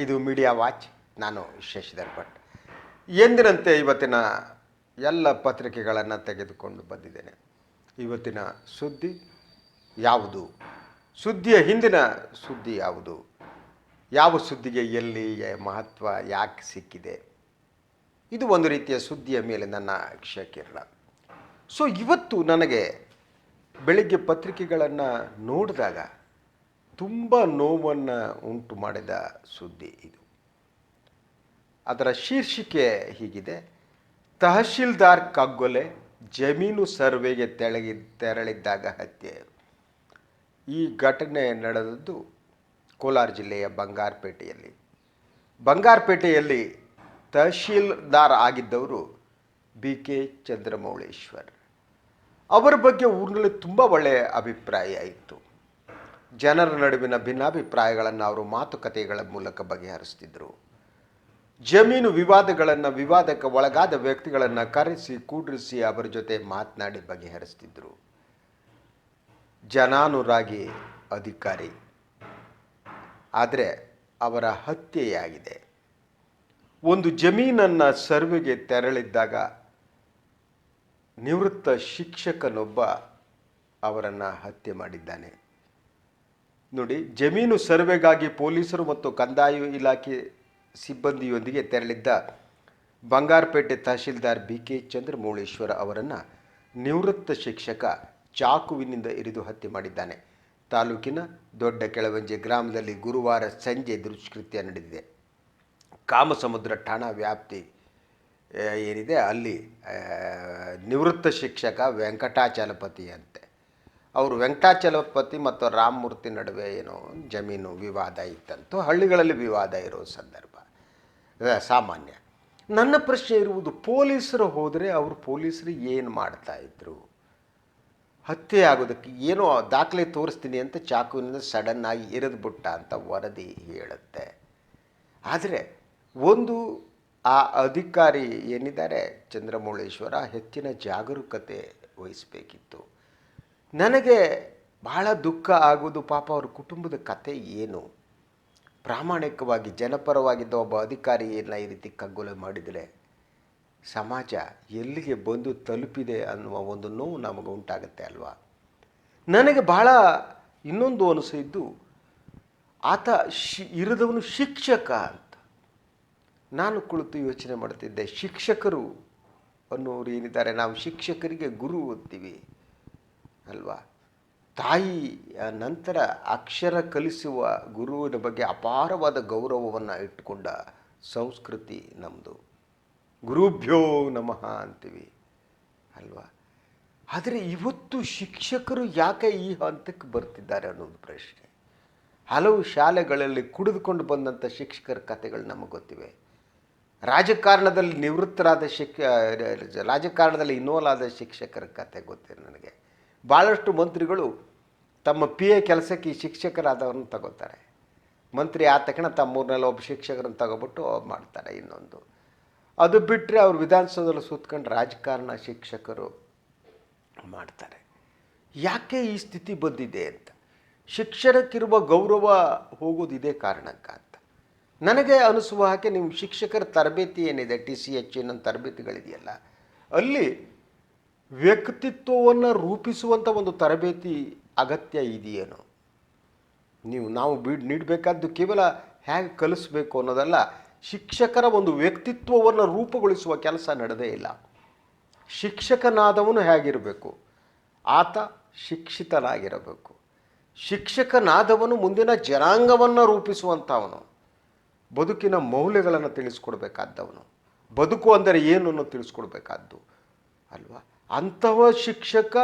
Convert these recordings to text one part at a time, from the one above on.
ಇದು media watch ನಾನು ಶಶಿಧರ್ ಭಟ್ ಎಂದಿನಂತೆ ಇವತ್ತಿನ ಎಲ್ಲ ಪತ್ರಿಕೆಗಳನ್ನು ತೆಗೆದುಕೊಂಡು ಬಂದಿದ್ದೇನೆ. ಇವತ್ತಿನ ಸುದ್ದಿ ಯಾವುದು? ಸುದ್ದಿಯ ಹಿಂದಿನ ಸುದ್ದಿ ಯಾವುದು? ಯಾವ ಸುದ್ದಿಗೆ ಎಲ್ಲಿ ಮಹತ್ವ ಯಾಕೆ ಸಿಕ್ಕಿದೆ? ಇದು ಒಂದು ರೀತಿಯ ಸುದ್ದಿಯ ಮೇಲೆ ನನ್ನ ಕ್ಷಕಿರಣ. ಸೊ ಇವತ್ತು ನನಗೆ ಬೆಳಿಗ್ಗೆ ಪತ್ರಿಕೆಗಳನ್ನು ನೋಡಿದಾಗ ತುಂಬ ನೋವನ್ನು ಉಂಟು ಮಾಡಿದ ಸುದ್ದಿ ಇದು. ಅದರ ಶೀರ್ಷಿಕೆ ಹೀಗಿದೆ. ತಹಶೀಲ್ದಾರ್ ಕಗ್ಗೊಲೆ ಜಮೀನು ಸರ್ವೆಗೆ ತೆಳಗಿ ತೆರಳಿದ್ದಾಗ ಹತ್ಯೆ. ಈ ಘಟನೆ ನಡೆದದ್ದು ಕೋಲಾರ ಜಿಲ್ಲೆಯ ಬಂಗಾರಪೇಟೆಯಲ್ಲಿ. ಬಂಗಾರಪೇಟೆಯಲ್ಲಿ ತಹಶೀಲ್ದಾರ್ ಆಗಿದ್ದವರು ಬಿ ಕೆ ಚಂದ್ರಮೌಳೇಶ್ವರ್. ಅವರ ಬಗ್ಗೆ ಊರಿನಲ್ಲಿ ತುಂಬ ಒಳ್ಳೆಯ ಅಭಿಪ್ರಾಯ ಇತ್ತು. ಜನರ ನಡುವಿನ ಭಿನ್ನಾಭಿಪ್ರಾಯಗಳನ್ನು ಅವರು ಮಾತುಕತೆಗಳ ಮೂಲಕ ಬಗೆಹರಿಸ್ತಿದ್ರು. ಜಮೀನು ವಿವಾದಗಳನ್ನು ವಿವಾದಕ್ಕೆ ಒಳಗಾದ ವ್ಯಕ್ತಿಗಳನ್ನು ಕರೆಸಿ ಕೂಡಿಸಿ ಅವರ ಜೊತೆ ಮಾತನಾಡಿ ಬಗೆಹರಿಸ್ತಿದ್ರು. ಜನಾನುರಾಗಿ ಅಧಿಕಾರಿ. ಆದರೆ ಅವರ ಹತ್ಯೆಯಾಗಿದೆ. ಒಂದು ಜಮೀನನ್ನು ಸರ್ವೆಗೆ ತೆರಳಿದ್ದಾಗ ನಿವೃತ್ತ ಶಿಕ್ಷಕನೊಬ್ಬ ಅವರನ್ನು ಹತ್ಯೆ ಮಾಡಿದ್ದಾನೆ. ನೋಡಿ, ಜಮೀನು ಸರ್ವೆಗಾಗಿ ಪೊಲೀಸರು ಮತ್ತು ಕಂದಾಯ ಇಲಾಖೆ ಸಿಬ್ಬಂದಿಯೊಂದಿಗೆ ತೆರಳಿದ್ದ ಬಂಗಾರಪೇಟೆ ತಹಶೀಲ್ದಾರ್ ಬಿ ಕೆ ಚಂದ್ರಮೌಳೇಶ್ವರ ಅವರನ್ನು ನಿವೃತ್ತ ಶಿಕ್ಷಕ ಚಾಕುವಿನಿಂದ ಇರಿದು ಹತ್ಯೆ ಮಾಡಿದ್ದಾನೆ. ತಾಲೂಕಿನ ದೊಡ್ಡ ಕೆಳವಂಜೆ ಗ್ರಾಮದಲ್ಲಿ ಗುರುವಾರ ಸಂಜೆ ದುಷ್ಕೃತ್ಯ ನಡೆದಿದೆ. ಕಾಮಸಮುದ್ರ ಠಾಣಾ ವ್ಯಾಪ್ತಿ ಏನಿದೆ, ಅಲ್ಲಿ ನಿವೃತ್ತ ಶಿಕ್ಷಕ ವೆಂಕಟಾಚಲಪತಿ ಅಂತೆ ಅವರು ವೆಂಕಟಾಚಲಪತಿ ಮತ್ತು ರಾಮಮೂರ್ತಿ ನಡುವೆ ಏನೋ ಜಮೀನು ವಿವಾದ ಇತ್ತಂತೂ ಹಳ್ಳಿಗಳಲ್ಲಿ ವಿವಾದ ಇರೋ ಸಂದರ್ಭ. ಸಾಮಾನ್ಯ. ನನ್ನ ಪ್ರಶ್ನೆ ಇರುವುದು, ಪೊಲೀಸರು ಹೋದರೆ ಅವರು ಪೊಲೀಸರು ಏನು ಮಾಡ್ತಾ ಇದ್ರು? ಹತ್ಯೆ ಆಗೋದಕ್ಕೆ ಏನೋ ದಾಖಲೆ ತೋರಿಸ್ತೀನಿ ಅಂತ ಚಾಕುವಿನಿಂದ ಸಡನ್ ಆಗಿ ಇರಿದ್ಬಿಟ್ಟ ಅಂತ ವರದಿ ಹೇಳುತ್ತೆ. ಆದರೆ ಒಂದು, ಆ ಅಧಿಕಾರಿ ಏನಿದ್ದಾರೆ, ಚಂದ್ರಮೌಳೇಶ್ವರ ಹೆಚ್ಚಿನ ಜಾಗರೂಕತೆ ವಹಿಸಬೇಕಿತ್ತು. ನನಗೆ ಬಹಳ ದುಃಖ ಆಗೋದು ಪಾಪ ಅವ್ರ ಕುಟುಂಬದ ಕತೆ ಏನು? ಪ್ರಾಮಾಣಿಕವಾಗಿ, ಜನಪರವಾಗಿದ್ದ ಒಬ್ಬ ಅಧಿಕಾರಿ ಅಧಿಕಾರಿಯನ್ನು ಈ ರೀತಿ ಕಗ್ಗೊಲೆ ಮಾಡಿದರೆ ಸಮಾಜ ಎಲ್ಲಿಗೆ ಬಂದು ತಲುಪಿದೆ ಅನ್ನುವ ಒಂದು ನೋವು ನಮಗೆ ಉಂಟಾಗುತ್ತೆ ಅಲ್ವಾ? ನನಗೆ ಬಹಳ ಇನ್ನೊಂದು ಅನಿಸಿದ್ದು ಆತ ಶಿ, ಇರದವನು ಶಿಕ್ಷಕ ಅಂತ. ನಾನು ಕುಳಿತು ಯೋಚನೆ ಮಾಡುತ್ತಿದ್ದೆ ಶಿಕ್ಷಕರು ಅನ್ನೋರು ಏನಿದ್ದಾರೆ? ನಾವು ಶಿಕ್ಷಕರಿಗೆ ಗುರು ಓದ್ತೀವಿ ಅಲ್ವಾ? ತಾಯಿ ನಂತರ ಅಕ್ಷರ ಕಲಿಸುವ ಗುರುವಿನ ಬಗ್ಗೆ ಅಪಾರವಾದ ಗೌರವವನ್ನು ಇಟ್ಟುಕೊಂಡ ಸಂಸ್ಕೃತಿ ನಮ್ಮದು ಗುರುಭ್ಯೋ ನಮಃ ಅಂತೀವಿ, ಅಲ್ವಾ? ಆದರೆ ಇವತ್ತು ಶಿಕ್ಷಕರು ಯಾಕೆ ಈ ಹಂತಕ್ಕೆ ಬರ್ತಿದ್ದಾರೆ ಅನ್ನೋದು ಪ್ರಶ್ನೆ. ಹಲವು ಶಾಲೆಗಳಲ್ಲಿ ಕುಡಿದುಕೊಂಡು ಬಂದಂಥ ಶಿಕ್ಷಕರ ಕಥೆಗಳು ನಮಗೆ ಗೊತ್ತಿವೆ. ರಾಜಕಾರಣದಲ್ಲಿ ನಿವೃತ್ತರಾದ ಶಿಕ್ಷ ರಾಜಕಾರಣದಲ್ಲಿ ಇನ್ವಾಲ್ವ್ ಆದ ಶಿಕ್ಷಕರ ಕಥೆ ಗೊತ್ತಿದೆ ನನಗೆ. ಭಾಳಷ್ಟು ಮಂತ್ರಿಗಳು ತಮ್ಮ ಪಿ ಎ ಕೆಲಸಕ್ಕೆ ಈ ಶಿಕ್ಷಕರಾದವ್ರನ್ನ ತಗೋತಾರೆ. ಮಂತ್ರಿ ಆದ ತಕ್ಷಣ ತಮ್ಮ ಊರಿನಲ್ಲಿ ಒಬ್ಬ ಶಿಕ್ಷಕರನ್ನು ತಗೊಬಿಟ್ಟು ಮಾಡ್ತಾರೆ ಇನ್ನೊಂದು. ಅದು ಬಿಟ್ಟರೆ ಅವರು ವಿಧಾನಸೌಧದಲ್ಲಿ ಸುತ್ಕೊಂಡು ರಾಜಕಾರಣ ಶಿಕ್ಷಕರು ಮಾಡ್ತಾರೆ. ಯಾಕೆ ಈ ಸ್ಥಿತಿ ಬಂದಿದೆ ಅಂತ? ಶಿಕ್ಷಣಕ್ಕಿರುವ ಗೌರವ ಹೋಗೋದು ಇದೇ ಕಾರಣಕ್ಕಂತ ನನಗೆ ಅನಿಸುವ ಹಾಗೆ ನಿಮ್ಮ ಶಿಕ್ಷಕರ ತರಬೇತಿ ಏನಿದೆ? ಟಿ ಸಿ ಎಚ್ ಇನ್ನೊಂದು ತರಬೇತಿಗಳಿದೆಯಲ್ಲ. ಅಲ್ಲಿ ವ್ಯಕ್ತಿತ್ವವನ್ನು ರೂಪಿಸುವಂಥ ಒಂದು ತರಬೇತಿ ಅಗತ್ಯ ಇದೆಯೇನು? ನೀವು, ನಾವು ಬಿಡ್, ನೀಡಬೇಕಾದ್ದು ಕೇವಲ ಹೇಗೆ ಕಲಿಸ್ಬೇಕು ಅನ್ನೋದಲ್ಲ, ಶಿಕ್ಷಕರ ಒಂದು ವ್ಯಕ್ತಿತ್ವವನ್ನು ರೂಪುಗೊಳಿಸುವ ಕೆಲಸ ನಡೆದೇ ಇಲ್ಲ. ಶಿಕ್ಷಕನಾದವನು ಹೇಗಿರಬೇಕು ಆತ ಶಿಕ್ಷಿತನಾಗಿರಬೇಕು. ಶಿಕ್ಷಕನಾದವನು ಮುಂದಿನ ಜನಾಂಗವನ್ನು ರೂಪಿಸುವಂಥವನು. ಬದುಕಿನ ಮೌಲ್ಯಗಳನ್ನು ತಿಳಿಸ್ಕೊಡ್ಬೇಕಾದ್ದವನು. ಬದುಕು ಅಂದರೆ ಏನು ಅನ್ನೋ ತಿಳಿಸ್ಕೊಡ್ಬೇಕಾದ್ದು, ಅಲ್ವಾ? ಅಂತಹ ಶಿಕ್ಷಕ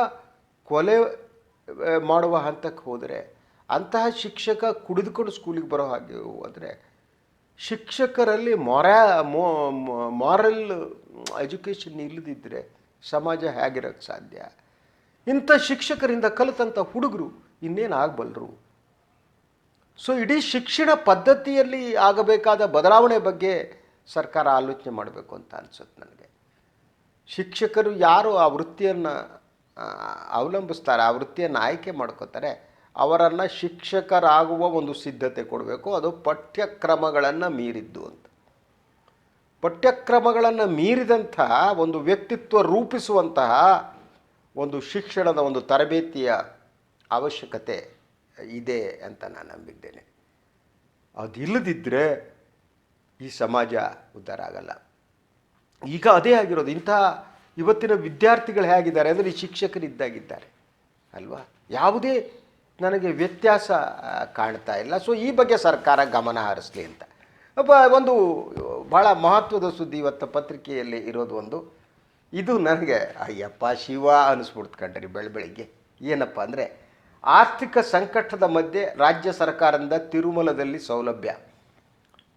ಕೊಲೆ ಮಾಡುವ ಹಂತಕ್ಕೆ ಹೋದರೆ, ಅಂತಹ ಶಿಕ್ಷಕ ಕುಡಿದುಕೊಂಡು ಸ್ಕೂಲಿಗೆ ಬರೋ ಹಾಗೆ ಹೋದರೆ, ಶಿಕ್ಷಕರಲ್ಲಿ ಮೊರಾ ಮಾರಲ್ ಎಜುಕೇಷನ್ ಇಲ್ಲದಿದ್ದರೆ ಸಮಾಜ ಹೇಗಿರೋಕ್ಕೆ ಸಾಧ್ಯ? ಇಂಥ ಶಿಕ್ಷಕರಿಂದ ಕಲಿತಂಥ ಹುಡುಗರು ಇನ್ನೇನು ಆಗಬಲ್ಲರು ಸೊ ಇಡೀ ಶಿಕ್ಷಣ ಪದ್ಧತಿಯಲ್ಲಿ ಆಗಬೇಕಾದ ಬದಲಾವಣೆ ಬಗ್ಗೆ ಸರ್ಕಾರ ಆಲೋಚನೆ ಮಾಡಬೇಕು ಅಂತ ಅನ್ಸುತ್ತೆ ನನಗೆ. ಶಿಕ್ಷಕರು ಯಾರು ಆ ವೃತ್ತಿಯನ್ನು ಅವಲಂಬಿಸ್ತಾರೆ, ಆ ವೃತ್ತಿಯನ್ನು ಆಯ್ಕೆ ಮಾಡ್ಕೋತಾರೆ, ಅವರನ್ನು ಶಿಕ್ಷಕರಾಗುವ ಒಂದು ಸಿದ್ಧತೆ ಕೊಡಬೇಕು. ಅದು ಪಠ್ಯಕ್ರಮಗಳನ್ನು ಮೀರಿದ್ದು ಅಂತ. ಪಠ್ಯಕ್ರಮಗಳನ್ನು ಮೀರಿದಂತಹ ಒಂದು ವ್ಯಕ್ತಿತ್ವ ರೂಪಿಸುವಂತಹ ಒಂದು ಶಿಕ್ಷಣದ ಒಂದು ತರಬೇತಿಯ ಅವಶ್ಯಕತೆ ಇದೆ ಅಂತ ನಾನು ನಂಬಿದ್ದೇನೆ. ಅದಿಲ್ಲದಿದ್ದರೆ ಈ ಸಮಾಜ ಉದ್ಧಾರ ಆಗಲ್ಲ. ಈಗ ಅದೇ ಆಗಿರೋದು. ಇಂತಹ ಇವತ್ತಿನ ವಿದ್ಯಾರ್ಥಿಗಳು ಹೇಗಿದ್ದಾರೆ ಅಂದರೆ ಈ ಶಿಕ್ಷಕರಿದ್ದಾಗಿದ್ದಾರೆ. ಅಲ್ವಾ? ಯಾವುದೇ ನನಗೆ ವ್ಯತ್ಯಾಸ ಕಾಣ್ತಾ ಇಲ್ಲ. ಸೊ ಈ ಬಗ್ಗೆ ಸರ್ಕಾರ ಗಮನ ಹರಿಸಲಿ ಅಂತ. ಒಂದು ಭಾಳ ಮಹತ್ವದ ಸುದ್ದಿ ಇವತ್ತು ಪತ್ರಿಕೆಯಲ್ಲಿ ಇರೋದು ಒಂದು. ಇದು ನನಗೆ, ಅಯ್ಯಪ್ಪ, ಶಿವ ಅನಿಸ್ಬಿಡ್ತು ಕಂಡ್ರಿ ಬೆಳ ಬೆಳಿಗ್ಗೆ. ಏನಪ್ಪ ಅಂದರೆ, ಆರ್ಥಿಕ ಸಂಕಟದ ಮಧ್ಯೆ ರಾಜ್ಯ ಸರ್ಕಾರದಿಂದ ತಿರುಮಲದಲ್ಲಿ ಸೌಲಭ್ಯ.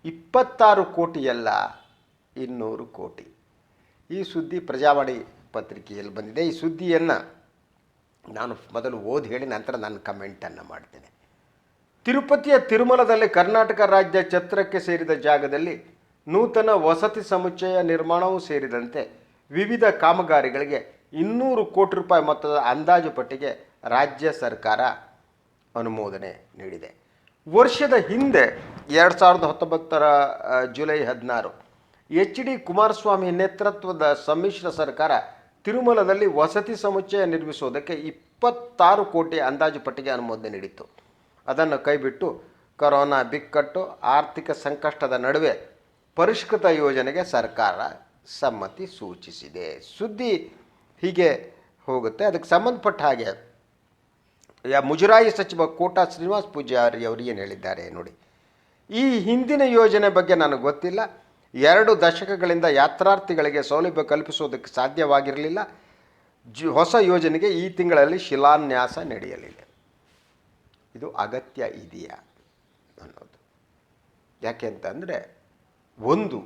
ಇಪ್ಪತ್ತಾರು ಕೋಟಿಯಲ್ಲ ಇನ್ನೂರು ಕೋಟಿ. ಈ ಸುದ್ದಿ ಪ್ರಜಾವಾಣಿ ಪತ್ರಿಕೆಯಲ್ಲಿ ಬಂದಿದೆ. ಈ ಸುದ್ದಿಯನ್ನು ನಾನು ಮೊದಲು ಓದಿ ಹೇಳಿ ನಂತರ ನನ್ನ ಕಮೆಂಟನ್ನು ಮಾಡ್ತೇನೆ. ತಿರುಪತಿಯ ತಿರುಮಲದಲ್ಲಿ ಕರ್ನಾಟಕ ರಾಜ್ಯ ಛತ್ರಕ್ಕೆ ಸೇರಿದ ಜಾಗದಲ್ಲಿ ನೂತನ ವಸತಿ ಸಮುಚ್ಚಯ ನಿರ್ಮಾಣವೂ ಸೇರಿದಂತೆ ವಿವಿಧ ಕಾಮಗಾರಿಗಳಿಗೆ ಇನ್ನೂರು ಕೋಟಿ ರೂಪಾಯಿ ಮೊತ್ತದ ಅಂದಾಜು ಪಟ್ಟಿಗೆ ರಾಜ್ಯ ಸರ್ಕಾರ ಅನುಮೋದನೆ ನೀಡಿದೆ. ವರ್ಷದ ಹಿಂದೆ ಎರಡು ಸಾವಿರದ ಹತ್ತೊಂಬತ್ತರ ಜುಲೈ ಹದಿನಾರು ಎಚ್ ಡಿ ಕುಮಾರಸ್ವಾಮಿ ನೇತೃತ್ವದ ಸಮ್ಮಿಶ್ರ ಸರ್ಕಾರ ತಿರುಮಲದಲ್ಲಿ ವಸತಿ ಸಮುಚ್ಚಯ ನಿರ್ಮಿಸುವುದಕ್ಕೆ ಇಪ್ಪತ್ತಾರು ಕೋಟಿ ಅಂದಾಜು ಪಟ್ಟಿಗೆ ಅನುಮೋದನೆ ನೀಡಿತ್ತು. ಅದನ್ನು ಕೈಬಿಟ್ಟು ಕೊರೋನಾ ಬಿಕ್ಕಟ್ಟು, ಆರ್ಥಿಕ ಸಂಕಷ್ಟದ ನಡುವೆ ಪರಿಷ್ಕೃತ ಯೋಜನೆಗೆ ಸರ್ಕಾರ ಸಮ್ಮತಿ ಸೂಚಿಸಿದೆ. ಸುದ್ದಿ ಹೀಗೆ ಹೋಗುತ್ತೆ. ಅದಕ್ಕೆ ಸಂಬಂಧಪಟ್ಟ ಹಾಗೆ ಮುಜರಾಯಿ ಸಚಿವ ಕೋಟಾ ಶ್ರೀನಿವಾಸ್ ಪೂಜಾರಿ ಅವರು ಏನು ಹೇಳಿದ್ದಾರೆ ನೋಡಿ. ಈ ಹಿಂದಿನ ಯೋಜನೆ ಬಗ್ಗೆ ನನಗೆ ಗೊತ್ತಿಲ್ಲ. ಎರಡು ದಶಕಗಳಿಂದ ಯಾತ್ರಾರ್ಥಿಗಳಿಗೆ ಸೌಲಭ್ಯ ಕಲ್ಪಿಸುವುದಕ್ಕೆ ಸಾಧ್ಯವಾಗಿರಲಿಲ್ಲ. ಜಿ, ಹೊಸ ಯೋಜನೆಗೆ ಈ ತಿಂಗಳಲ್ಲಿ ಶಿಲಾನ್ಯಾಸ ನಡೆಯಲಿದೆ. ಇದು ಅಗತ್ಯ ಇದೆಯಾ ಅನ್ನೋದು. ಯಾಕೆ ಅಂತಂದರೆ, ಒಂದು,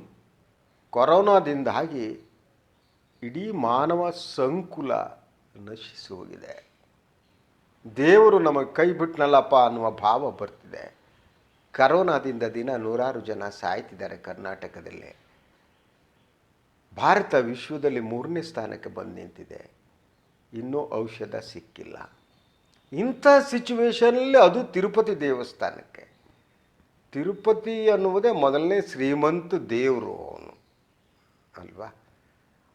ಕೊರೋನಾದಿಂದಾಗಿ ಇಡೀ ಮಾನವ ಸಂಕುಲ ನಶಿಸಿ ಹೋಗಿದೆ. ದೇವರು ನಮಗೆ ಕೈ ಬಿಟ್ನಲ್ಲಪ್ಪ ಅನ್ನುವ ಭಾವ ಬರ್ತಿದೆ. ಕರೋನಾದಿಂದ ದಿನ ನೂರಾರು ಜನ ಸಾಯ್ತಿದ್ದಾರೆ ಕರ್ನಾಟಕದಲ್ಲಿ. ಭಾರತ ವಿಶ್ವದಲ್ಲಿ ಮೂರನೇ ಸ್ಥಾನಕ್ಕೆ ಬಂದು ನಿಂತಿದೆ. ಇನ್ನೂ ಔಷಧ ಸಿಕ್ಕಿಲ್ಲ. ಇಂಥ ಸಿಚುವೇಶನಲ್ಲಿ ಅದು ತಿರುಪತಿ ದೇವಸ್ಥಾನಕ್ಕೆ. ತಿರುಪತಿ ಅನ್ನುವುದೇ ಮೊದಲನೇ ಶ್ರೀಮಂತ ದೇವರು ಅವನು. ಅಲ್ವಾ?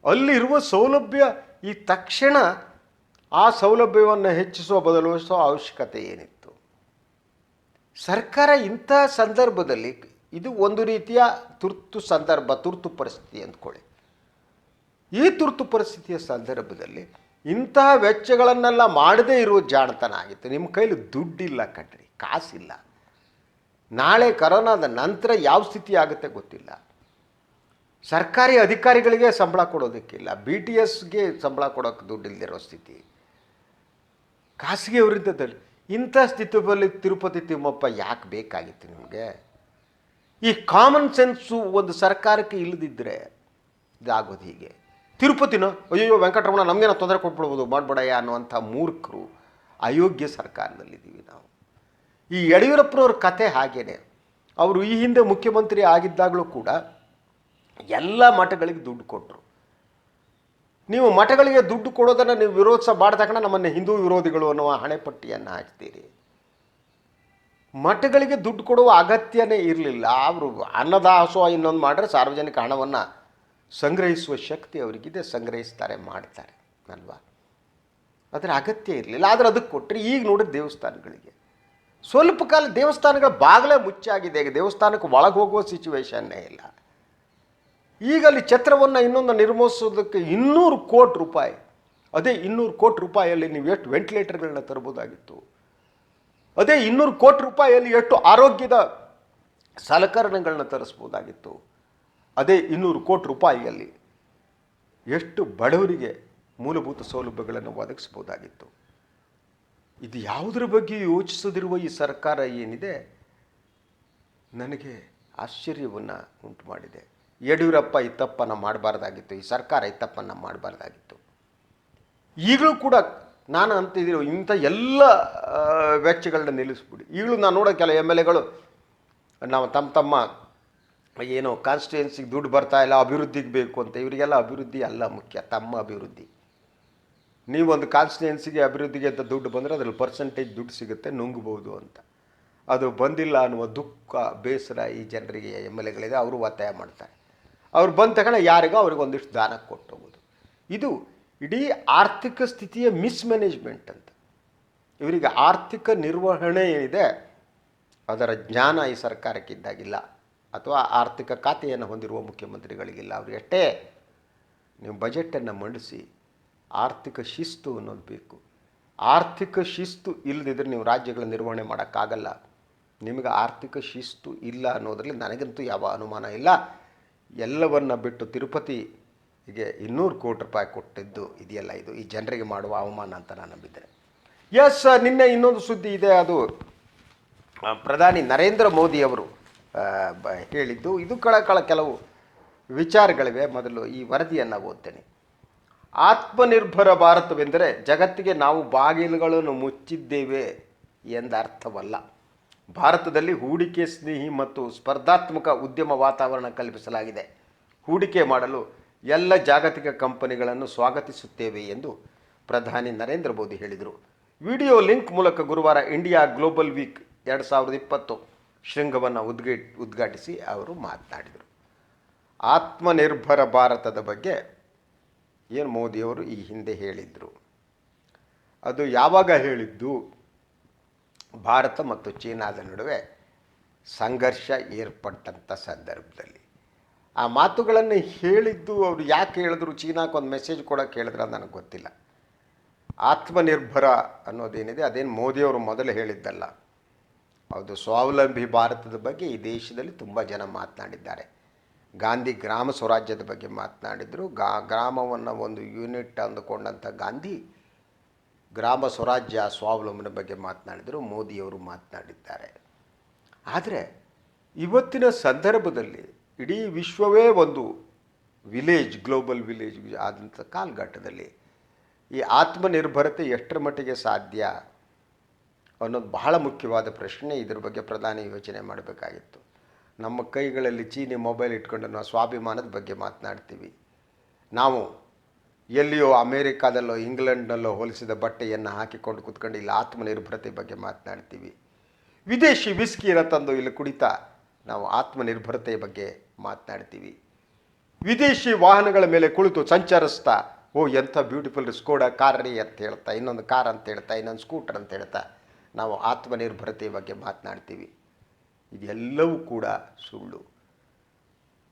ಅಲ್ಲಿರುವ ಸೌಲಭ್ಯ ಈ ತಕ್ಷಣ ಆ ಸೌಲಭ್ಯವನ್ನು ಹೆಚ್ಚಿಸುವ ಬದಲಿಸುವ ಅವಶ್ಯಕತೆ ಏನಿತ್ತು. ಸರ್ಕಾರ ಇಂಥ ಸಂದರ್ಭದಲ್ಲಿ ಇದು ಒಂದು ರೀತಿಯ ತುರ್ತು ಸಂದರ್ಭ, ತುರ್ತು ಪರಿಸ್ಥಿತಿ ಅಂದ್ಕೊಳ್ಳಿ. ಈ ತುರ್ತು ಪರಿಸ್ಥಿತಿಯ ಸಂದರ್ಭದಲ್ಲಿ ಇಂತಹ ವೆಚ್ಚಗಳನ್ನೆಲ್ಲ ಮಾಡದೇ ಇರುವ ಜಾಣತನ ಆಗಿತ್ತು. ನಿಮ್ಮ ಕೈಲಿ ದುಡ್ಡಿಲ್ಲ ಕಣ್ರಿ, ಕಾಸಿಲ್ಲ. ನಾಳೆ ಕರೋನಾದ ನಂತರ ಯಾವ ಸ್ಥಿತಿ ಆಗುತ್ತೆ ಗೊತ್ತಿಲ್ಲ. ಸರ್ಕಾರಿ ಅಧಿಕಾರಿಗಳಿಗೆ ಸಂಬಳ ಕೊಡೋದಕ್ಕಿಲ್ಲ ಬಿ ಟಿ ಎಸ್ಗೆ ಸಂಬಳ ಕೊಡೋಕ್ಕೆ ದುಡ್ಡಿಲ್ಲದಿರೋ ಸ್ಥಿತಿ. ಖಾಸಗಿಯವರಿಂದ ತಲೆ ಇಂಥ ಸ್ಥಿತಿಯಲ್ಲಿ ತಿರುಪತಿ ತಿಮ್ಮಪ್ಪ ಯಾಕೆ ಬೇಕಾಗಿತ್ತು ನಿಮಗೆ? ಈ ಕಾಮನ್ ಸೆನ್ಸು ಒಂದು ಸರ್ಕಾರಕ್ಕೆ ಇಲ್ಲದಿದ್ದರೆ ಇದಾಗೋದು ಹೀಗೆ. ತಿರುಪತಿನ ಅಯ್ಯೋ ವೆಂಕಟರಮಣ ನಮಗೇನೋ ತೊಂದರೆ ಕೊಟ್ಬಿಡ್ಬೋದು, ಮಾಡ್ಬೇಡಯ್ಯ ಅನ್ನುವಂಥ ಮೂರ್ಖರು ಅಯೋಗ್ಯ ಸರ್ಕಾರದಲ್ಲಿದ್ದೀವಿ ನಾವು. ಈ ಯಡಿಯೂರಪ್ಪನವ್ರ ಕತೆ ಹಾಗೇನೆ. ಅವರು ಈ ಹಿಂದೆ ಮುಖ್ಯಮಂತ್ರಿ ಆಗಿದ್ದಾಗಲೂ ಕೂಡ ಎಲ್ಲ ಮಠಗಳಿಗೆ ದುಡ್ಡು ಕೊಟ್ಟರು ನೀವು ಮಠಗಳಿಗೆ ದುಡ್ಡು ಕೊಡೋದನ್ನು ನೀವು ವಿರೋಧಿಸ ತಕ್ಷಣ ನಮ್ಮನ್ನು ಹಿಂದೂ ವಿರೋಧಿಗಳು ಅನ್ನುವ ಹಣೆಪಟ್ಟಿಯನ್ನು ಹಾಕ್ತೀರಿ. ಮಠಗಳಿಗೆ ದುಡ್ಡು ಕೊಡುವ ಅಗತ್ಯನೇ ಇರಲಿಲ್ಲ. ಅವರು ಅನ್ನದಾಸೋಹ ಇನ್ನೊಂದು ಮಾಡಿದ್ರೆ ಸಾರ್ವಜನಿಕ ಹಣವನ್ನು ಸಂಗ್ರಹಿಸುವ ಶಕ್ತಿ ಅವರಿಗಿದೆ, ಸಂಗ್ರಹಿಸ್ತಾರೆ, ಮಾಡ್ತಾರೆ ಅಲ್ವಾ? ಅದರ ಅಗತ್ಯ ಇರಲಿಲ್ಲ. ಆದರೆ ಅದಕ್ಕೆ ಕೊಟ್ಟರೆ ಈಗ ನೋಡಿ ದೇವಸ್ಥಾನಗಳಿಗೆ. ಸ್ವಲ್ಪ ಕಾಲ ದೇವಸ್ಥಾನಗಳ ಬಾಗಿಲೇ ಮುಚ್ಚಾಗಿದೆ. ದೇವಸ್ಥಾನಕ್ಕೆ ಒಳಗೆ ಹೋಗುವ ಸಿಚುವೇಶನ್ನೇ ಇಲ್ಲ. ಈಗ ಅಲ್ಲಿ ಛತ್ರವನ್ನು ಇನ್ನೊಂದು ನಿರ್ಮಿಸೋದಕ್ಕೆ ಇನ್ನೂರು ಕೋಟಿ ರೂಪಾಯಿ. ಅದೇ ಇನ್ನೂರು ಕೋಟಿ ರೂಪಾಯಿಯಲ್ಲಿ ನೀವು ಎಷ್ಟು ವೆಂಟಿಲೇಟರ್ಗಳನ್ನ ತರ್ಬೋದಾಗಿತ್ತು. ಅದೇ ಇನ್ನೂರು ಕೋಟಿ ರೂಪಾಯಿಯಲ್ಲಿ ಎಷ್ಟು ಆರೋಗ್ಯದ ಸಲಕರಣೆಗಳನ್ನ ತರಿಸ್ಬೋದಾಗಿತ್ತು. ಅದೇ ಇನ್ನೂರು ಕೋಟಿ ರೂಪಾಯಿಯಲ್ಲಿ ಎಷ್ಟು ಬಡವರಿಗೆ ಮೂಲಭೂತ ಸೌಲಭ್ಯಗಳನ್ನು ಒದಗಿಸ್ಬೋದಾಗಿತ್ತು. ಇದು ಯಾವುದರ ಬಗ್ಗೆ ಯೋಚಿಸದಿರುವ ಈ ಸರ್ಕಾರ ಏನಿದೆ? ನನಗೆ ಆಶ್ಚರ್ಯವನ್ನು ಉಂಟು ಮಾಡಿದೆ ಯಡಿಯೂರಪ್ಪ ಈ ತಪ್ಪನ್ನು ಮಾಡಬಾರ್ದಾಗಿತ್ತು, ಈ ಸರ್ಕಾರ ಈ ತಪ್ಪನ್ನು ಮಾಡಬಾರ್ದಾಗಿತ್ತು. ಈಗಲೂ ಕೂಡ ನಾನು ಅಂತಿದ್ದೀರೋ ಇಂಥ ಎಲ್ಲ ವೆಚ್ಚಗಳನ್ನ ನಿಲ್ಲಿಸ್ಬಿಡಿ. ಈಗಲೂ ನಾನು ನೋಡೋ ಕೆಲ ಎಂ ಎಲ್ ಎಗಳು, ನಾವು ತಮ್ಮ ತಮ್ಮ ಏನು ಕಾನ್ಸ್ಟಿಟ್ಯೂನ್ಸಿಗೆ ದುಡ್ಡು ಬರ್ತಾ ಇಲ್ಲ, ಅಭಿವೃದ್ಧಿಗೆ ಬೇಕು ಅಂತ, ಇವರಿಗೆಲ್ಲ ಅಭಿವೃದ್ಧಿ ಅಲ್ಲ ಮುಖ್ಯ, ತಮ್ಮ ಅಭಿವೃದ್ಧಿ. ನೀವೊಂದು ಕಾನ್ಸ್ಟಿಟ್ಯೂನ್ಸಿಗೆ ಅಭಿವೃದ್ಧಿಗೆ ಅಂತ ದುಡ್ಡು ಬಂದರೆ ಅದರಲ್ಲಿ ಪರ್ಸೆಂಟೇಜ್ ದುಡ್ಡು ಸಿಗುತ್ತೆ, ನುಂಗ್ಬೋದು ಅಂತ. ಅದು ಬಂದಿಲ್ಲ ಅನ್ನುವ ದುಃಖ, ಬೇಸರ ಈ ಜನರಿಗೆ, ಎಂ ಎಲ್ ಎಗಳಿದೆ, ಅವರು ಒತ್ತಾಯ ಮಾಡ್ತಾರೆ. ಅವ್ರು ಬಂದ ತಕ್ಷಣ ಯಾರಿಗೋ ಅವ್ರಿಗೆ ಒಂದಿಷ್ಟು ದಾನ ಕೊಟ್ಟು ಹೋಗೋದು. ಇದು ಇಡೀ ಆರ್ಥಿಕ ಸ್ಥಿತಿಯ ಮಿಸ್ಮ್ಯಾನೇಜ್ಮೆಂಟ್ ಅಂತ. ಇವರಿಗೆ ಆರ್ಥಿಕ ನಿರ್ವಹಣೆ ಏನಿದೆ, ಅದರ ಜ್ಞಾನ ಈ ಸರ್ಕಾರಕ್ಕಿದ್ದಾಗಿಲ್ಲ ಅಥವಾ ಆರ್ಥಿಕ ಖಾತೆಯನ್ನು ಹೊಂದಿರುವ ಮುಖ್ಯಮಂತ್ರಿಗಳಿಗಿಲ್ಲ. ಅವರು ಎಷ್ಟೇ ನೀವು ಬಜೆಟನ್ನು ಮಂಡಿಸಿ ಆರ್ಥಿಕ ಶಿಸ್ತು ಅನ್ನೋದು ಬೇಕು. ಆರ್ಥಿಕ ಶಿಸ್ತು ಇಲ್ಲದಿದ್ದರೆ ನೀವು ರಾಜ್ಯಗಳ ನಿರ್ವಹಣೆ ಮಾಡೋಕ್ಕಾಗಲ್ಲ. ನಿಮಗೆ ಆರ್ಥಿಕ ಶಿಸ್ತು ಇಲ್ಲ ಅನ್ನೋದರಲ್ಲಿ ನನಗಂತೂ ಯಾವ ಅನುಮಾನ ಇಲ್ಲ. ಎಲ್ಲವನ್ನ ಬಿಟ್ಟು ತಿರುಪತಿಗೆ ಇನ್ನೂರು ಕೋಟಿ ರೂಪಾಯಿ ಕೊಟ್ಟಿದ್ದು ಇದೆಯಲ್ಲ ಇದು? ಈ ಜನರಿಗೆ ಮಾಡುವ ಅವಮಾನ ಅಂತ ನಾನು ನಂಬಿದ್ದೇನೆ. ಎಸ್ ನಿನ್ನೆ ಇನ್ನೊಂದು ಸುದ್ದಿ ಇದೆ. ಅದು ಪ್ರಧಾನಿ ನರೇಂದ್ರ ಮೋದಿ ಬ- ಹೇಳಿದ್ದು, ಇದು ಕಳ ಕಳ ಕೆಲವು ವಿಚಾರಗಳಿವೆ. ಮೊದಲು ಈ ವರದಿಯನ್ನು ಓದ್ತೇನೆ. ಆತ್ಮನಿರ್ಭರ ಭಾರತವೆಂದರೆ ಜಗತ್ತಿಗೆ ನಾವು ಬಾಗಿಲುಗಳನ್ನು ಮುಚ್ಚಿದ್ದೇವೆ ಎಂದರ್ಥವಲ್ಲ ಭಾರತದಲ್ಲಿ ಹೂಡಿಕೆ ಸ್ನೇಹಿ ಮತ್ತು ಸ್ಪರ್ಧಾತ್ಮಕ ಉದ್ಯಮ ವಾತಾವರಣ ಕಲ್ಪಿಸಲಾಗಿದೆ. ಹೂಡಿಕೆ ಮಾಡಲು ಎಲ್ಲ ಜಾಗತಿಕ ಕಂಪನಿಗಳನ್ನು ಸ್ವಾಗತಿಸುತ್ತೇವೆ ಎಂದು ಪ್ರಧಾನಿ ನರೇಂದ್ರ ಮೋದಿ ಹೇಳಿದರು. ವಿಡಿಯೋ ಲಿಂಕ್ ಮೂಲಕ ಗುರುವಾರ ಇಂಡಿಯಾ ಗ್ಲೋಬಲ್ ವೀಕ್ ಎರಡು ಸಾವಿರದ ಇಪ್ಪತ್ತು ಶೃಂಗವನ್ನು ಉದ್ಘಾ ಉದ್ಘಾಟಿಸಿ ಅವರು ಮಾತನಾಡಿದರು. ಆತ್ಮನಿರ್ಭರ ಭಾರತದ ಬಗ್ಗೆ ಏನು ಮೋದಿಯವರು ಈ ಹಿಂದೆ ಹೇಳಿದರು? ಅದು ಯಾವಾಗ ಹೇಳಿದ್ದು? ಭಾರತ ಮತ್ತು ಚೀನಾದ ನಡುವೆ ಸಂಘರ್ಷ ಏರ್ಪಟ್ಟಂಥ ಸಂದರ್ಭದಲ್ಲಿ. ಆ ಮಾತುಗಳನ್ನು ಹೇಳಿದ್ದು ಅವರು ಯಾಕೆ ಹೇಳಿದ್ರು ಚೀನಾಕ್ಕೆ ಒಂದು ಮೆಸೇಜ್ ಕೊಡೋಕೆ ಹೇಳಿದ್ರೆ ನನಗೆ ಗೊತ್ತಿಲ್ಲ. ಆತ್ಮನಿರ್ಭರ ಅನ್ನೋದೇನಿದೆ, ಅದೇನು ಮೋದಿಯವರು ಮೊದಲು ಹೇಳಿದ್ದಲ್ಲ. ಹೌದು, ಸ್ವಾವಲಂಬಿ ಭಾರತದ ಬಗ್ಗೆ ಈ ದೇಶದಲ್ಲಿ ತುಂಬ ಜನ ಮಾತನಾಡಿದ್ದಾರೆ. ಗಾಂಧಿ ಗ್ರಾಮ ಸ್ವರಾಜ್ಯದ ಬಗ್ಗೆ ಮಾತನಾಡಿದರು. ಗಾ, ಗ್ರಾಮವನ್ನು ಒಂದು ಯೂನಿಟ್ ಅಂದುಕೊಂಡಂಥ ಗಾಂಧಿ ಗ್ರಾಮ ಸ್ವರಾಜ್ಯ ಸ್ವಾವಲಂಬನೆ ಬಗ್ಗೆ ಮಾತನಾಡಿದರು, ಮೋದಿಯವರು ಮಾತನಾಡಿದ್ದಾರೆ. ಆದರೆ ಇವತ್ತಿನ ಸಂದರ್ಭದಲ್ಲಿ ಇಡೀ ವಿಶ್ವವೇ ಒಂದು ವಿಲೇಜ್, ಗ್ಲೋಬಲ್ ವಿಲೇಜ್ ಆದಂಥ ಕಾಲಘಟ್ಟದಲ್ಲಿ ಈ ಆತ್ಮನಿರ್ಭರತೆ ಎಷ್ಟರ ಮಟ್ಟಿಗೆ ಸಾಧ್ಯ ಅನ್ನೋದು ಬಹಳ ಮುಖ್ಯವಾದ ಪ್ರಶ್ನೆ ಇದ್ರ ಬಗ್ಗೆ ಪ್ರಧಾನಿ ಯೋಚನೆ ಮಾಡಬೇಕಾಗಿತ್ತು. ನಮ್ಮ ಕೈಗಳಲ್ಲಿ ಚೀನಿ ಮೊಬೈಲ್ ಇಟ್ಕೊಂಡು ನಾವು ಸ್ವಾಭಿಮಾನದ ಬಗ್ಗೆ ಮಾತನಾಡ್ತೀವಿ. ನಾವು ಎಲ್ಲಿಯೋ ಅಮೇರಿಕಾದಲ್ಲೋ ಇಂಗ್ಲೆಂಡ್ನಲ್ಲೋ ಹೋಲಿಸಿದ ಬಟ್ಟೆಯನ್ನು ಹಾಕಿಕೊಂಡು ಕುತ್ಕೊಂಡು ಇಲ್ಲಿ ಆತ್ಮನಿರ್ಭರತೆ ಬಗ್ಗೆ ಮಾತನಾಡ್ತೀವಿ. ವಿದೇಶಿ ವಿಸ್ಕಿಯನ್ನು ತಂದು ಇಲ್ಲಿ ಕುಡಿತಾ ನಾವು ಆತ್ಮನಿರ್ಭರತೆಯ ಬಗ್ಗೆ ಮಾತನಾಡ್ತೀವಿ. ವಿದೇಶಿ ವಾಹನಗಳ ಮೇಲೆ ಕುಳಿತು ಸಂಚರಿಸ್ತಾ, ಓ ಎಂಥ ಬ್ಯೂಟಿಫುಲ್ ಸ್ಕೋಡ ಕಾರ್ ರೀ ಅಂತ ಹೇಳ್ತಾ, ಇನ್ನೊಂದು ಕಾರ್ ಅಂತ ಹೇಳ್ತಾ, ಇನ್ನೊಂದು ಸ್ಕೂಟರ್ ಅಂತ ಹೇಳ್ತಾ ನಾವು ಆತ್ಮನಿರ್ಭರತೆಯ ಬಗ್ಗೆ ಮಾತನಾಡ್ತೀವಿ. ಇದೆಲ್ಲವೂ ಕೂಡ ಸುಳ್ಳು.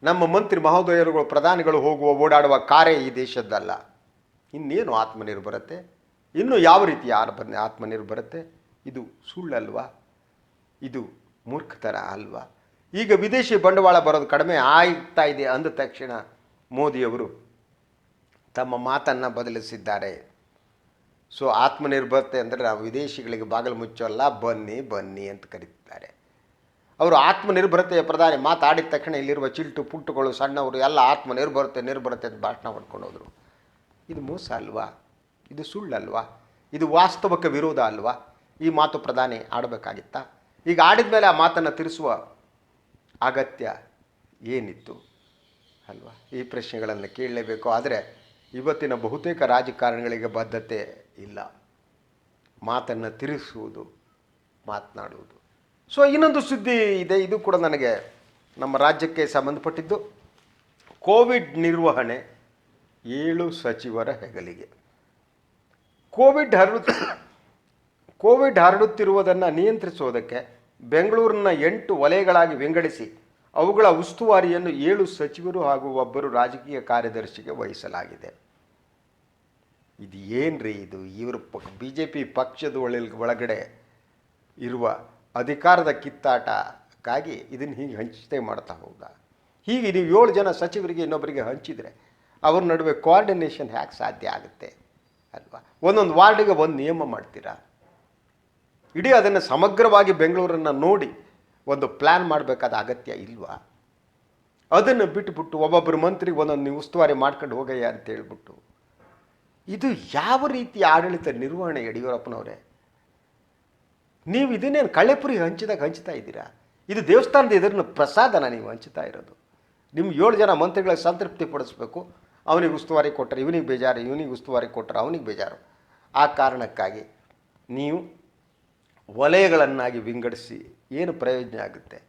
ನಮ್ಮ ಮಂತ್ರಿ ಮಹೋದಯರುಗಳು ಪ್ರಧಾನಿಗಳು ಹೋಗುವ, ಓಡಾಡುವ ಕಾರ್ಯ ಈ ದೇಶದ್ದಲ್ಲ. ಇನ್ನೇನು ಆತ್ಮನಿರ್ಭರತೆ ಇನ್ನು ಯಾವ ರೀತಿಯ ಆತ್ಮ ಆತ್ಮನಿರ್ಭರತೆ ಇದು ಸುಳ್ಳಲ್ವಾ? ಇದು ಮೂರ್ಖತನ ಅಲ್ವಾ? ಈಗ ವಿದೇಶಿ ಬಂಡವಾಳ ಬರೋದು ಕಡಿಮೆ ಆಗ್ತಾ ಇದೆ ಅಂದ ತಕ್ಷಣ ಮೋದಿಯವರು ತಮ್ಮ ಮಾತನ್ನು ಬದಲಿಸಿದ್ದಾರೆ. ಸೊ, ಆತ್ಮನಿರ್ಭರತೆ ಅಂದರೆ ನಾವು ವಿದೇಶಿಗಳಿಗೆ ಬಾಗಿಲು ಮುಚ್ಚೋಲ್ಲ, ಬನ್ನಿ ಬನ್ನಿ ಅಂತ ಕರೀತಾರೆ ಅವರು ಆತ್ಮನಿರ್ಭರತೆಯ ಪ್ರಧಾನಿ ಮಾತಾಡಿದ ತಕ್ಷಣ ಇಲ್ಲಿರುವ ಚಿಲ್ಟು ಪುಟ್ಟುಗಳು ಸಣ್ಣವರು ಎಲ್ಲ ಆತ್ಮನಿರ್ಭರತೆ ನಿರ್ಭರತೆ ಅಂತ ಭಾಷಣ ಮಾಡ್ಕೊಂಡು ಹೋದರು. ಇದು ಮೋಸ ಅಲ್ವಾ? ಇದು ಸುಳ್ಳಲ್ವಾ? ಇದು ವಾಸ್ತವಕ ವಿರೋಧ ಅಲ್ವಾ? ಈ ಮಾತು ಪ್ರಧಾನಿ ಆಡಬೇಕಾಗಿತ್ತಾ? ಈಗ ಆಡಿದ ಮೇಲೆ ಆ ಮಾತನ್ನು ತಿರುಸುವ ಅಗತ್ಯ ಏನಿತ್ತು ಅಲ್ವಾ? ಈ ಪ್ರಶ್ನೆಗಳನ್ನು ಕೇಳಲೇಬೇಕು. ಆದರೆ ಇವತ್ತಿನ ಬಹುತೇಕ ರಾಜಕಾರಣಿಗಳಿಗೆ ಬದ್ಧತೆ ಇಲ್ಲ. ಮಾತನ್ನು ತಿರುಸುವುದು, ಮಾತನಾಡುವುದು. ಸೊ ಇನ್ನೊಂದು ಸುದ್ದಿ ಇದೆ. ಇದು ಕೂಡ ನನಗೆ ನಮ್ಮ ರಾಜ್ಯಕ್ಕೆ ಸಂಬಂಧಪಟ್ಟಿದ್ದು. ಕೋವಿಡ್ ನಿರ್ವಹಣೆ ಏಳು ಸಚಿವರ ಹೆಗಲಿಗೆ. ಕೋವಿಡ್ ಹರಡು ಕೋವಿಡ್ ಹರಡುತ್ತಿರುವುದನ್ನು ನಿಯಂತ್ರಿಸುವುದಕ್ಕೆ ಬೆಂಗಳೂರಿನ ಎಂಟು ವಲಯಗಳಾಗಿ ವಿಂಗಡಿಸಿ ಅವುಗಳ ಉಸ್ತುವಾರಿಯನ್ನು ಏಳು ಸಚಿವರು ಹಾಗೂ ಒಬ್ಬರು ರಾಜಕೀಯ ಕಾರ್ಯದರ್ಶಿಗೆ ವಹಿಸಲಾಗಿದೆ. ಇದು ಏನ್ರಿ ಇದು? ಇವರು ಬಿ ಜೆ ಪಿ ಪಕ್ಷದ ಒಳ- ಒಳಗಡೆ ಇರುವ ಅಧಿಕಾರದ ಕಿತ್ತಾಟಕ್ಕಾಗಿ ಇದನ್ನು ಹೀಗೆ ಹಂಚಿಕೆ ಮಾಡ್ತಾ ಹೋದ. ಹೀಗೆ ನೀವು ಏಳು ಜನ ಸಚಿವರಿಗೆ ಇನ್ನೊಬ್ಬರಿಗೆ ಹಂಚಿದರೆ ಅವ್ರ ನಡುವೆ ಕೋಆರ್ಡಿನೇಷನ್ ಹ್ಯಾಕ್ ಸಾಧ್ಯ ಆಗುತ್ತೆ ಅಲ್ವಾ? ಒಂದೊಂದು ವಾರ್ಡಿಗೆ ಒಂದು ನಿಯಮ ಮಾಡ್ತೀರಾ? ಇಡೀ ಅದನ್ನು ಸಮಗ್ರವಾಗಿ ಬೆಂಗಳೂರನ್ನು ನೋಡಿ ಒಂದು ಪ್ಲ್ಯಾನ್ ಮಾಡಬೇಕಾದ ಅಗತ್ಯ ಇಲ್ವಾ? ಅದನ್ನು ಬಿಟ್ಟುಬಿಟ್ಟು ಒಬ್ಬೊಬ್ಬರು ಮಂತ್ರಿಗೆ ಒಂದೊಂದು ನೀವು ಉಸ್ತುವಾರಿ ಮಾಡ್ಕೊಂಡು ಹೋಗಯ್ಯ ಅಂತ ಹೇಳಿಬಿಟ್ಟು. ಇದು ಯಾವ ರೀತಿ ಆಡಳಿತ ನಿರ್ವಹಣೆ ಯಡಿಯೂರಪ್ಪನವರೇ? ನೀವು ಇದನ್ನೇನು ಕಳೆಪುರಿ ಹಂಚಿದಾಗ ಹಂಚ್ತಾ ಇದ್ದೀರಾ? ಇದು ದೇವಸ್ಥಾನದ ಇದನ್ನು ಪ್ರಸಾದನ ನೀವು ಹಂಚ್ತಾ ಇರೋದು. ನಿಮ್ಮ ಏಳು ಜನ ಮಂತ್ರಿಗಳಿಗೆ ಸಂತೃಪ್ತಿ ಪಡಿಸ್ಬೇಕು. ಅವನಿಗೆ ಉಸ್ತುವಾರಿ ಕೊಟ್ಟರೆ ಇವನಿಗೆ ಬೇಜಾರು, ಇವನಿಗೆ ಉಸ್ತುವಾರಿ ಕೊಟ್ಟರೆ ಅವನಿಗೆ ಬೇಜಾರು. ಆ ಕಾರಣಕ್ಕಾಗಿ ನೀವು ವಲಯಗಳನ್ನಾಗಿ ವಿಂಗಡಿಸಿ ಏನು ಪ್ರಯೋಜನ ಆಗುತ್ತೆ?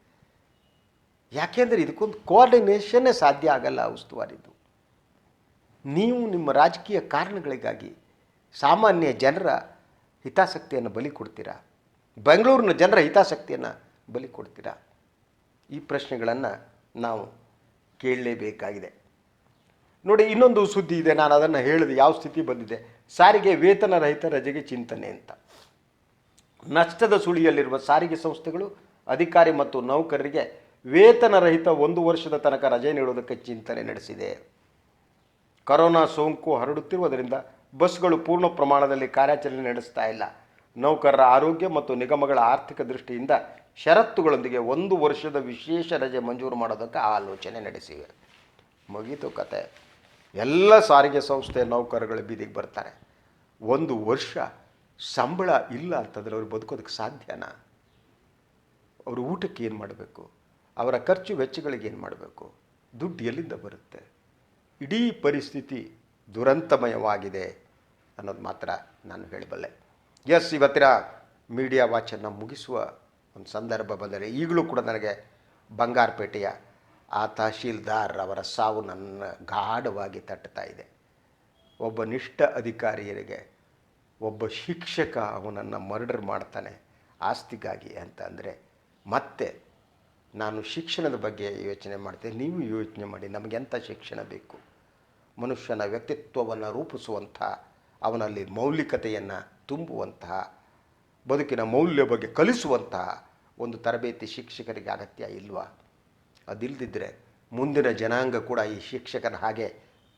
ಯಾಕೆಂದರೆ ಇದಕ್ಕೊಂದು ಕೋಆರ್ಡಿನೇಷನ್ನೇ ಸಾಧ್ಯ ಆಗಲ್ಲ ಉಸ್ತುವಾರಿದು. ನೀವು ನಿಮ್ಮ ರಾಜಕೀಯ ಕಾರಣಗಳಿಗಾಗಿ ಸಾಮಾನ್ಯ ಜನರ ಹಿತಾಸಕ್ತಿಯನ್ನು ಬಲಿ ಕೊಡ್ತೀರಾ? ಬೆಂಗಳೂರಿನ ಜನರ ಹಿತಾಸಕ್ತಿಯನ್ನು ಬಲಿ ಕೊಡ್ತೀರಾ? ಈ ಪ್ರಶ್ನೆಗಳನ್ನು ನಾವು ಕೇಳಲೇಬೇಕಾಗಿದೆ. ನೋಡಿ, ಇನ್ನೊಂದು ಸುದ್ದಿ ಇದೆ. ನಾನು ಅದನ್ನು ಹೇಳಿದೆ ಯಾವ ಸ್ಥಿತಿ ಬಂದಿದೆ? ಸಾರಿಗೆ ವೇತನ ರಹಿತ ರಜೆಗೆ ಚಿಂತನೆ ಅಂತ. ನಷ್ಟದ ಸುಳಿಯಲ್ಲಿರುವ ಸಾರಿಗೆ ಸಂಸ್ಥೆಗಳು, ಅಧಿಕಾರಿ ಮತ್ತು ನೌಕರರಿಗೆ ವೇತನ ರಹಿತ ಒಂದು ವರ್ಷದ ತನಕ ರಜೆ ನೀಡುವುದಕ್ಕೆ ಚಿಂತನೆ ನಡೆಸಿದೆ. ಕರೋನಾ ಸೋಂಕು ಹರಡುತ್ತಿರುವುದರಿಂದ ಬಸ್ಗಳು ಪೂರ್ಣ ಪ್ರಮಾಣದಲ್ಲಿ ಕಾರ್ಯಾಚರಣೆ ನಡೆಸ್ತಾ ಇಲ್ಲ. ನೌಕರರ ಆರೋಗ್ಯ ಮತ್ತು ನಿಗಮಗಳ ಆರ್ಥಿಕ ದೃಷ್ಟಿಯಿಂದ ಷರತ್ತುಗಳೊಂದಿಗೆ ಒಂದು ವರ್ಷದ ವಿಶೇಷ ರಜೆ ಮಂಜೂರು ಮಾಡೋದಕ್ಕೆ ಆಲೋಚನೆ ನಡೆಸಿವೆ ಮುಗೀತು ಕತೆ. ಎಲ್ಲ ಸಾರಿಗೆ ಸಂಸ್ಥೆ ನೌಕರಗಳು ಬೀದಿಗೆ ಬರ್ತಾರೆ. ಒಂದು ವರ್ಷ ಸಂಬಳ ಇಲ್ಲ ಅಂತಂದರೆ ಅವ್ರು ಬದುಕೋದಕ್ಕೆ ಸಾಧ್ಯನಾ? ಅವರು ಊಟಕ್ಕೆ ಏನು ಮಾಡಬೇಕು? ಅವರ ಖರ್ಚು ವೆಚ್ಚಗಳಿಗೆ ಏನು ಮಾಡಬೇಕು? ದುಡ್ಡು ಎಲ್ಲಿಂದ ಬರುತ್ತೆ? ಇಡೀ ಪರಿಸ್ಥಿತಿ ದುರಂತಮಯವಾಗಿದೆ ಅನ್ನೋದು ಮಾತ್ರ ನಾನು ಹೇಳಬಲ್ಲೆ. ಎಸ್, ಇವತ್ತಿನ ಮೀಡಿಯಾ ವಾಚನ್ನು ಮುಗಿಸುವ ಒಂದು ಸಂದರ್ಭ ಬಂದರೆ ಈಗಲೂ ಕೂಡ ನನಗೆ ಬಂಗಾರಪೇಟೆಯ ಆ ತಹಶೀಲ್ದಾರ್ ಅವರ ಸಾವು ನನ್ನ ಗಾಢವಾಗಿ ತಟ್ಟುತ್ತಾ ಇದೆ. ಒಬ್ಬ ನಿಷ್ಠ ಅಧಿಕಾರಿಯರಿಗೆ ಒಬ್ಬ ಶಿಕ್ಷಕ ಅವನನ್ನು ಮರ್ಡರ್ ಮಾಡ್ತಾನೆ ಆಸ್ತಿಗಾಗಿ ಅಂತ ಅಂದರೆ ಮತ್ತೆ ನಾನು ಶಿಕ್ಷಣದ ಬಗ್ಗೆ ಯೋಚನೆ ಮಾಡ್ತೇನೆ, ನೀವು ಯೋಚನೆ ಮಾಡಿ ನಮಗೆಂಥ ಶಿಕ್ಷಣ ಬೇಕು? ಮನುಷ್ಯನ ವ್ಯಕ್ತಿತ್ವವನ್ನು ರೂಪಿಸುವಂಥ ಅವನಲ್ಲಿ ಮೌಲಿಕತೆಯನ್ನು ತುಂಬುವಂತಹ, ಬದುಕಿನ ಮೌಲ್ಯ ಬಗ್ಗೆ ಕಲಿಸುವಂತಹ ಒಂದು ತರಬೇತಿ ಶಿಕ್ಷಕರಿಗೆ ಅಗತ್ಯ ಇಲ್ವಾ? ಅದಿಲ್ಲದಿದ್ದರೆ ಮುಂದಿನ ಜನಾಂಗ ಕೂಡ ಈ ಶಿಕ್ಷಕನ ಹಾಗೆ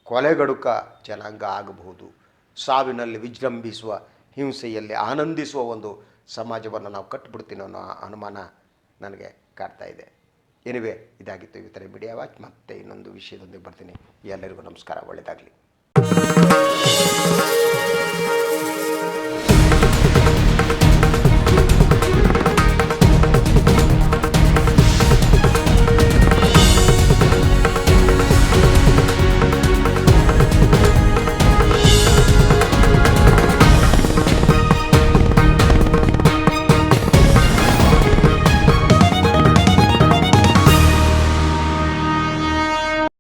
ಕೊಲೆಗಡುಕ ಜನಾಂಗ ಆಗಬಹುದು. ಸಾವಿನಲ್ಲಿ ವಿಜೃಂಭಿಸುವ, ಹಿಂಸೆಯಲ್ಲಿ ಆನಂದಿಸುವ ಒಂದು ಸಮಾಜವನ್ನು ನಾವು ಕಟ್ಟಿಬಿಡ್ತೀನೋ ಅನ್ನೋ ಅನುಮಾನ ನನಗೆ ಕಾಡ್ತಾ ಇದೆ. ಎನಿವೆ ಇದಾಗಿತ್ತು ಇವತ್ತರ ಮೀಡಿಯಾ ವಾಚ್ ಮತ್ತೆ ಇನ್ನೊಂದು ವಿಷಯದೊಂದಿಗೆ ಬರ್ತೀನಿ. ಎಲ್ಲರಿಗೂ ನಮಸ್ಕಾರ. ಒಳ್ಳೆಯದಾಗಲಿ